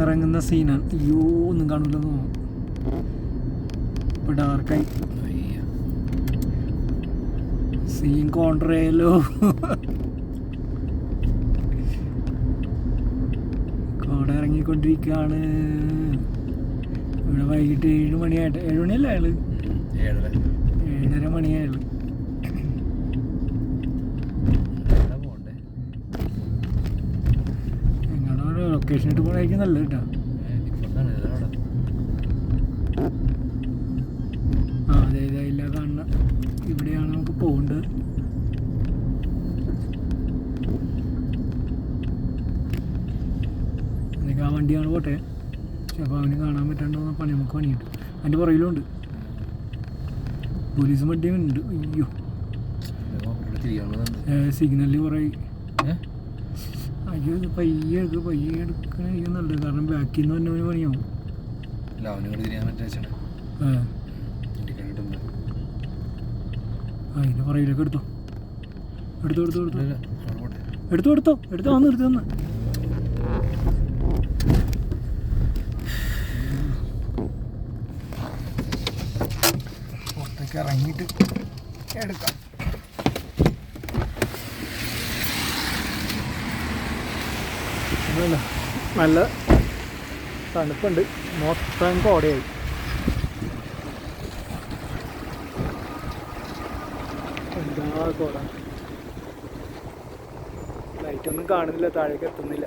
ഇറങ്ങുന്ന സീനാണ്. അയ്യോ ഒന്നും കാണില്ലെന്ന് തോന്നുന്നു. ഇപ്പൊ ഡാർക്കായി സീൻ കോൺട്രയല്ലോ കോട ഇറങ്ങിക്കൊണ്ടിരിക്കുകയാണ്. ഇവിടെ വൈകിട്ട് ഏഴ് മണിയായിട്ട്. ഏഴ് മണിയല്ല അയാൾ? ഏഴര. ഏഴര ലൊക്കേഷൻ ഇട്ട് പോകണമായിരിക്കും നല്ലത് കേട്ടോ. ആ അതെ ഇതാ ഇല്ല കാണുന്ന ഇവിടെയാണ് നമുക്ക് പോകേണ്ടത്. എന്നിട്ട് ആ വണ്ടിയാണ് പോട്ടെ. ചിലപ്പോൾ അവന് കാണാൻ പറ്റാണ്ട് വന്ന പണി നമുക്ക് പണിയുണ്ട്. അതിന്റെ പുറകിലുണ്ട്. പോലീസ് വണ്ടിയും ഉണ്ട്. അയ്യോ. സിഗ്നലിൽ കുറേ ഇത് പയ്യെ എടുക്കുക പയ്യെ എടുക്കണായിരിക്കും നല്ലത്. കാരണം ബാക്കിൽ നിന്ന് തന്നെ അവന് പണിയാവും ഇതിന്റെ പുറകിലേക്ക് എടുത്തോ. എടുത്തോ എടുത്തോ എടുത്തോ. എടുത്തു എടുത്തോ. എടുത്തോ വന്ന് എടുത്തു വന്ന്. പുറത്തേക്ക് ഇറങ്ങിയിട്ട് എടുക്കാം. നല്ല തണുപ്പുണ്ട്. മൊത്തം കോടയായി. എന്താ കോട? ലൈറ്റൊന്നും കാണുന്നില്ല താഴേക്ക് എത്തുന്നില്ല.